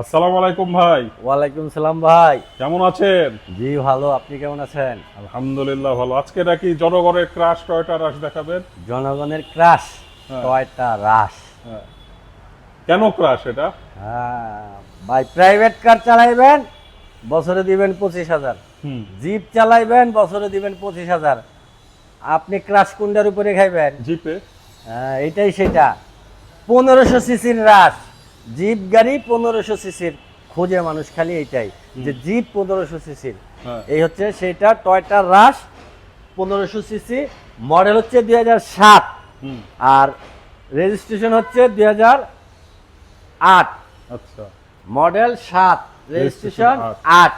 আসসালামু আলাইকুম ভাই। ওয়ালাইকুম সালাম ভাই। কেমন আছেন? জি ভালো। আপনি কেমন আছেন? আলহামদুলিল্লাহ ভালো। আজকে নাকি জনগণের ক্রাশ টয়টা রাশ দেখাবেন? জনগণের ক্রাশ হ্যাঁ। টয়টা রাশ হ্যাঁ। কেন ক্রাশ এটা? হ্যাঁ ভাই প্রাইভেট কার চালাইবেন বছরে দিবেন পঁচিশ হাজার। জিপ চালাইবেন বছরে দিবেন পঁচিশ হাজার। আপনি ক্রাশ কুন্ডার উপরে খাইবেন? জিপে হ্যাঁ, এটাই সেটা। পনেরোশো সিসির রাশ জিপ গাড়ি পনেরোশো সিসির খোঁজে মানুষ খালি এইটাই যে জিপ পনেরোশো সিসির। হ্যাঁ। এই হচ্ছে সেটা টয়টা রাশ পনেরোশো সিসি মডেল হচ্ছে দুই সাত। আর রেজিস্ট্রেশন হচ্ছে দুই হাজার আট। আচ্ছা। মডেল সাত রেজিস্ট্রেশন আট। আট।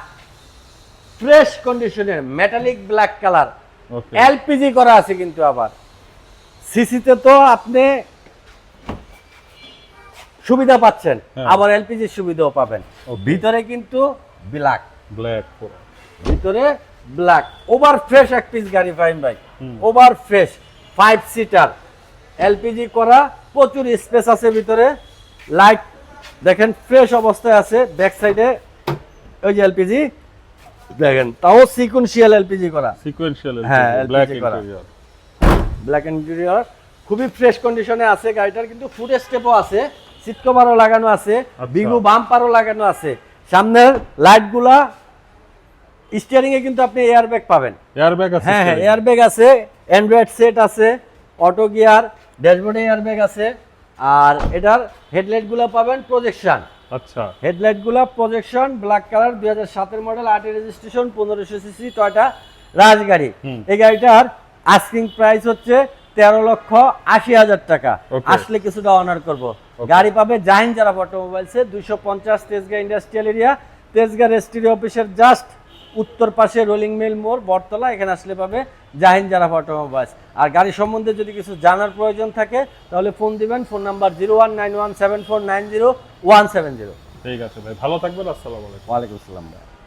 ফ্রেশ কন্ডিশনের মেটালিক ব্ল্যাক কালার এলপিজি করা আছে কিন্তু আবার। সিসিতে তো আপনি সুবিধা পাচ্ছেন হ্যাঁ। আবার এলপিজি সুবিধাও পাবেন। ভিতরে কিন্তু ব্ল্যাক ব্ল্যাক ভিতরে ব্ল্যাক ওভার ফ্রেশ এক পিস গাড়ি ফাইন ভাই। Over fresh five seater LPG করা প্রচুর স্পেস আছে ভিতরে। লাইট দেখেন ফ্রেশ অবস্থায় আছে ব্যাক সাইডে ওই যে এলপিজি দেখেন তাও সিকুয়েন্সিয়াল এলপিজি করা। সিকোয়েন্সিয়াল হ্যাঁ, ব্ল্যাক ইন্টেরিয়র ব্ল্যাক ইন্টেরিয়র খুবই ফ্রেশ কন্ডিশনে আছে গাড়িটার কিন্তু ফুড স্টেপও আছে। সিট কভারও লাগানো আছে আচ্ছা। বিগু বাম্পারও লাগানো আছে সামনের লাইটগুলা স্টিয়ারিং এ কিন্তু আপনি এয়ার ব্যাগ পাবেন এয়ার ব্যাগ আছে হ্যাঁ হ্যাঁ steering? এয়ার ব্যাগ আছে অ্যান্ড্রয়েড সেট আছে অটো গিয়ার ড্যাশবোর্ডে এয়ার ব্যাগ আছে আর এটার হেডলাইটগুলো পাবেন প্রজেকশন আচ্ছা হেডলাইটগুলো প্রজেকশন ব্ল্যাক কালার দুই হাজার সাতের মডেল আটের রেজিস্ট্রেশন পনেরোশো সিসি টয়টা রাজগাড়ি। এই গাড়িটার আস্কিং প্রাইস হচ্ছে তেরো লক্ষ আশি হাজার টাকা। আসলে কিছুটা অনার করব। গাড়ি পাবে জাহিন যারা অটোমোবাইলসে দুইশো পঞ্চাশ তেজগাঁ ইন্ডাস্ট্রিয়াল এরিয়া তেজগাঁ রেস্ট্রি অফিসের জাস্ট উত্তর পাশে রোলিং মিল মোড় বটতলা এখানে আসলে পাবে জাহিন যারা অটোমোবাইলস আর গাড়ি সম্বন্ধে যদি কিছু জানার প্রয়োজন থাকে তাহলে ফোন দিবেন phone number zero one nine one seven four nine zero one seven zero ঠিক আছে ভাই ভালো থাকবেন আসসালামু আলাইকুম। ওয়ালাইকুম আসসালাম ভাই।